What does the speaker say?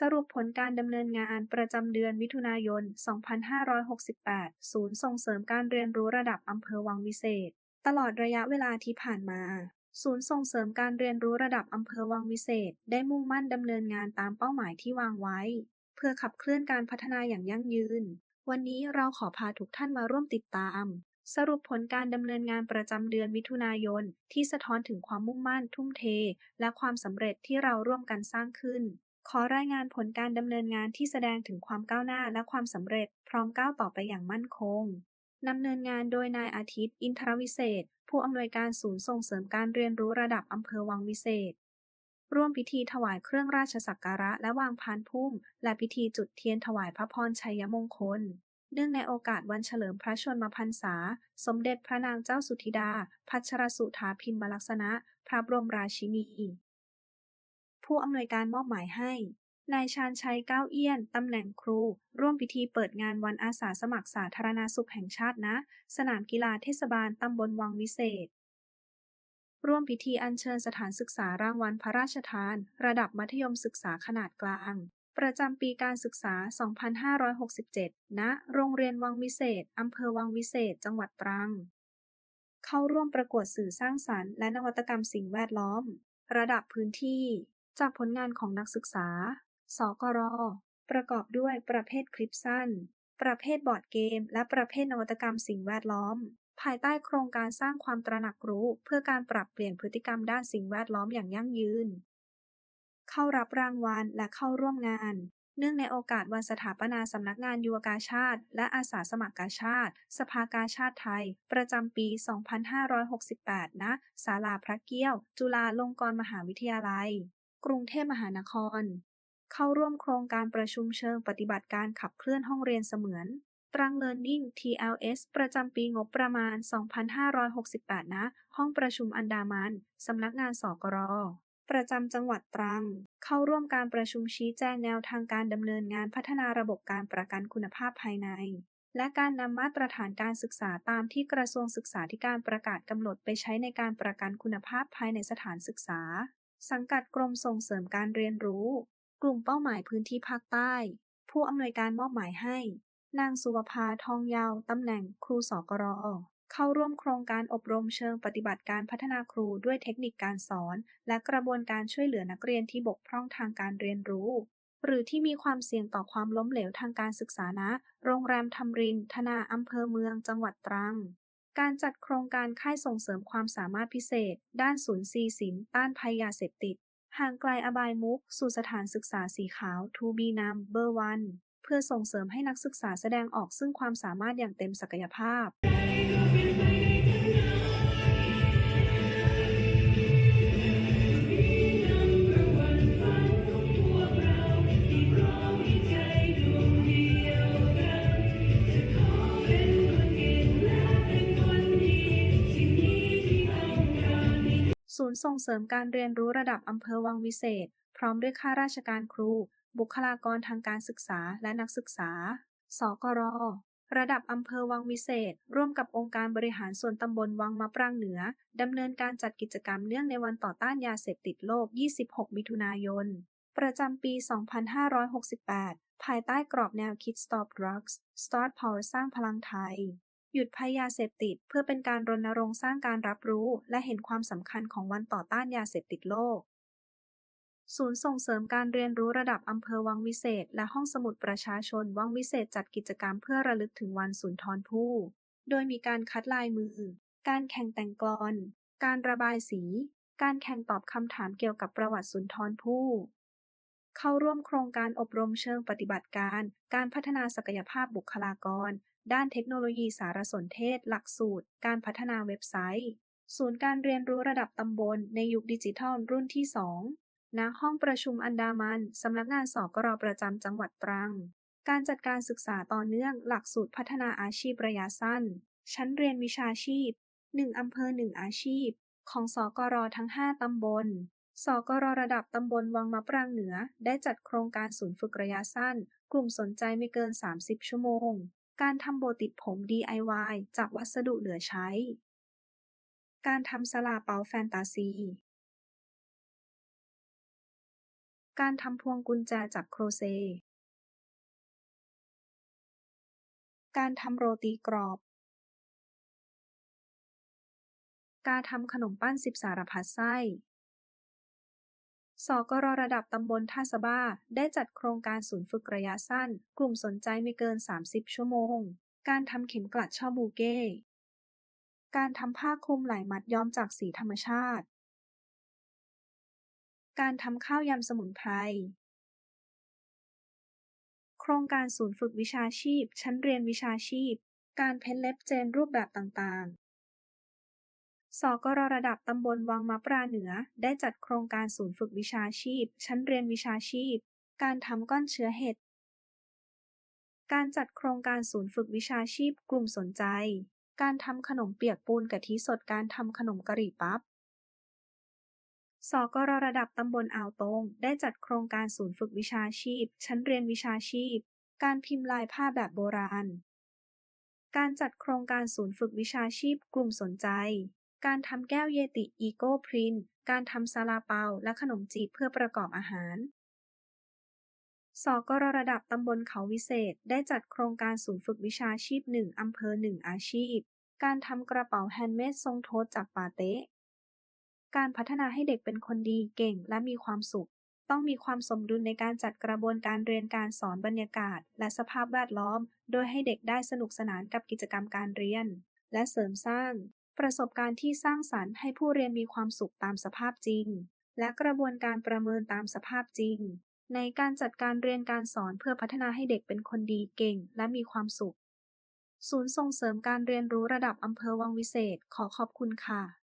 สรุปผลการดำเนินงานประจำเดือนมิถุนายน 2568 ศูนย์ส่งเสริมการเรียนรู้ระดับอำเภอวังวิเศษ ตลอดระยะเวลาที่ผ่านมา ศูนย์ส่งเสริมการเรียนรู้ระดับอำเภอวังวิเศษ ได้มุ่งมั่นดำเนินงานตามเป้าหมายที่วางไว้ เพื่อขับเคลื่อนการพัฒนาอย่างยั่งยืน วันนี้เราขอพาทุกท่านมาร่วมติดตาม สรุปผลการดำเนินงานประจำเดือนมิถุนายน ที่สะท้อนถึงความมุ่งมั่นทุ่มเท และความสำเร็จที่เราร่วมกันสร้างขึ้น ขอรายงานผลการดำเนินงานที่แสดงถึงความก้าวหน้าและความสำเร็จพร้อมก้าวต่อไปอย่างมั่นคงดำเนินงานโดยนายอาทิตย์ อินทรวิเศษ ผู้อำนวยการศูนย์ส่งเสริมการเรียนรู้ระดับอำเภอวังวิเศษ ร่วมพิธีถวายเครื่องราชสักการะและวางพานพุ่ม และพิธีจุดเทียนถวายพระพรชัยมงคล เนื่องในโอกาสวันเฉลิมพระชนมพรรษา สมเด็จพระนางเจ้าสุธิดา พัชรสุธาพิมลักษณะ พระบรมราชินี ผู้อำนวยการมอบหมายให้ นายชาญชัยก้าวเอี้ยน ตำแหน่งครู ร่วมพิธีเปิดงานวันอาสาสมัครสาธารณสุขแห่งชาติณสนามกีฬาเทศบาลตำบลวังวิเศษ ร่วมพิธีอัญเชิญสถานศึกษารางวัลพระราชทาน ระดับมัธยมศึกษาขนาดกลาง ประจำปีการศึกษา 2567 ณ โรงเรียนวังวิเศษอำเภอวังวิเศษ จังหวัดตรังเข้าร่วมประกวดสื่อสร้างสรรค์และนวัตกรรมสิ่งแวดล้อม ระดับพื้นที่ จากผลงานของนักศึกษา สกร ประกอบด้วยประเภทคลิปสั้น ประเภทบอร์ดเกม และประเภทนวัตกรรมสิ่งแวดล้อม ภายใต้โครงการสร้างความตระหนักรู้เพื่อการปรับเปลี่ยนพฤติกรรมด้านสิ่งแวดล้อมอย่างยั่งยืน เข้ารับรางวัลและเข้าร่วมงาน เนื่องในโอกาสวันสถาปนาสำนักงานยุวกาชาติ และอาสาสมัครกาชาติ สภากาชาติไทย ประจำปี 2568 ณ ศาลาพระเกี้ยว จุฬาลงกรณ์มหาวิทยาลัย กรุงเทพมหานคร เข้าร่วมโครงการประชุมเชิงปฏิบัติการขับเคลื่อนห้องเรียนเสมือน ตรัง Learning TLS ประจำปีงบประมาณ 2568 ณ ห้องประชุมอันดามัน สำนักงานสกรประจำจังหวัดตรัง เข้าร่วมการประชุมชี้แจงแนวทางการดำเนินงานพัฒนาระบบการประกันคุณภาพภายใน และการนำมาตรฐานการศึกษาตามที่กระทรวงศึกษาธิการประกาศกำหนดไปใช้ในการประกันคุณภาพภายในสถานศึกษา สังกัดกรมส่งเสริมการเรียนรู้ กลุ่มเป้าหมายพื้นที่ภาคใต้ ผู้อำนวยการมอบหมายให้ นางสุวภา ทองยาว ตำแหน่งครูสกรเข้าร่วมโครงการอบรมเชิงปฏิบัติการพัฒนาครูด้วยเทคนิคการสอน และกระบวนการช่วยเหลือนักเรียนที่บกพร่องทางการเรียนรู้ หรือที่มีความเสี่ยงต่อความล้มเหลวทางการศึกษาณโรงแรมทำริน ธนาอำเภอเมือง จังหวัดตรัง การจัดโครงการค่ายส่งเสริมความสามารถพิเศษ ด้านศูนย์ซีสินต้านภัยยาเสพติด ห่างไกลอบายมุก สู่สถานศึกษาสีขาวทูบีนัมเบอร์วันเพื่อส่งเสริมให้นักศึกษาแสดงออกซึ่งความสามารถอย่างเต็มศักยภาพ ย์ส่งเสริมการเรียนรู้ระดับอำเภอวังวิเศษ พร้อมด้วยข้าราชการครู บุคลากรทางการศึกษาและนักศึกษา สกร ระดับอำเภอวังวิเศษ ร่วมกับองค์การบริหารส่วนตำบลวังมะปรางเหนือ ดำเนินการจัดกิจกรรมเนื่องในวันต่อต้านยาเสพติดโลก 26 มิถุนายน ประจำปี 2568 ภายใต้กรอบแนวคิด Stop Drugs Start Power สร้างพลังไทย หยุดภัยยาเสพติด เพื่อเป็นการรณรงค์สร้างการรับรู้ และเห็นความสำคัญของวันต่อต้านยาเสพติดโลก ศูนย์ส่งเสริมการเรียนรู้ระดับอำเภอวังวิเศษ และห้องสมุดประชาชนวังวิเศษจัดกิจกรรมเพื่อระลึกถึงวันสุนทรภู่ โดยมีการคัดลายมือ การแข่งแต่งกลอน การระบายสี การแข่งตอบคำถามเกี่ยวกับประวัติสุนทรภู่เข้าร่วมโครงการอบรมเชิงปฏิบัติการ การพัฒนาศักยภาพบุคลากร ด้านเทคโนโลยีสารสนเทศ หลักสูตร การพัฒนาเว็บไซต์ ศูนย์การเรียนรู้ระดับตำบลในยุคดิจิทัลรุ่นที่ 2 ณ ห้องประชุมอันดามัน สำนักงานสกรประจำจังหวัดตรัง การจัดการศึกษาต่อเนื่อง หลักสูตรพัฒนาอาชีพระยะสั้น ชั้นเรียนวิชาชีพ 1 อำเภอ 1 อาชีพ ของสกรทั้ง 5 ตำบลสกรระดับตำบลวังมะปรางเหนือ ได้จัดโครงการศูนย์ฝึกระยะสั้น กลุ่มสนใจไม่เกิน 30 ชั่วโมง การทำโบติดผม DIY จากวัสดุเหลือใช้ การทำสลาเปาแฟนตาซี การทำพวงกุญแจจากโครเชต์การทำโรตีกรอบ การทำขนมปั้นสิบสารพัดไส้ สกรระดับตำบลท่าสะบ้า ได้จัดโครงการศูนย์ฝึกระยะสั้น กลุ่มสนใจไม่เกิน 30 ชั่วโมง การทำเข็มกลัดช่อบูเก้ การทำผ้าคลุมไหล่มัดย้อมจากสีธรรมชาติ การทำข้าวยำสมุนไพร โครงการศูนย์ฝึกวิชาชีพ ชั้นเรียนวิชาชีพ การเพ้นเล็บเจลรูปแบบต่างๆ สกรระดับตำบลวังมะปราเหนือ ได้จัดโครงการศูนย์ฝึกวิชาชีพ ชั้นเรียนวิชาชีพ การทำก้อนเชื้อเห็ด การจัดโครงการศูนย์ฝึกวิชาชีพกลุ่มสนใจ การทำขนมเปียกปูนกะทิสดการทำขนมกะหรี่ปั๊บสกรระดับตำบลอ่าวตง ได้จัดโครงการศูนย์ฝึกวิชาชีพ ชั้นเรียนวิชาชีพ การพิมพ์ลายผ้าแบบโบราณ การจัดโครงการศูนย์ฝึกวิชาชีพกลุ่มสนใจ การทำแก้วเยติอีโก้พรินท์การทำซาลาเปาและขนมจีบเพื่อประกอบอาหาร สกรระดับตำบลเขาวิเศษ ได้จัดโครงการศูนย์ฝึกวิชาชีพ 1 อำเภอ 1 อาชีพ การทำกระเป๋าแฮนด์เมดทรงโทสจากปาเต๊ะการพัฒนาให้เด็กเป็นคนดีเก่งและมีความสุข ต้องมีความสมดุลในการจัดกระบวนการเรียนการสอนบรรยากาศ และสภาพแวดล้อม โดยให้เด็กได้สนุกสนานกับกิจกรรมการเรียน และเสริมสร้าง ประสบการณ์ที่สร้างสรรค์ให้ผู้เรียนมีความสุขตามสภาพจริง และกระบวนการประเมินตามสภาพจริง ในการจัดการเรียนการสอนเพื่อพัฒนาให้เด็กเป็นคนดีเก่ง และมีความสุข ศูนย์ส่งเสริมการเรียนรู้ระดับอำเภอวังวิเศษขอขอบคุณค่ะ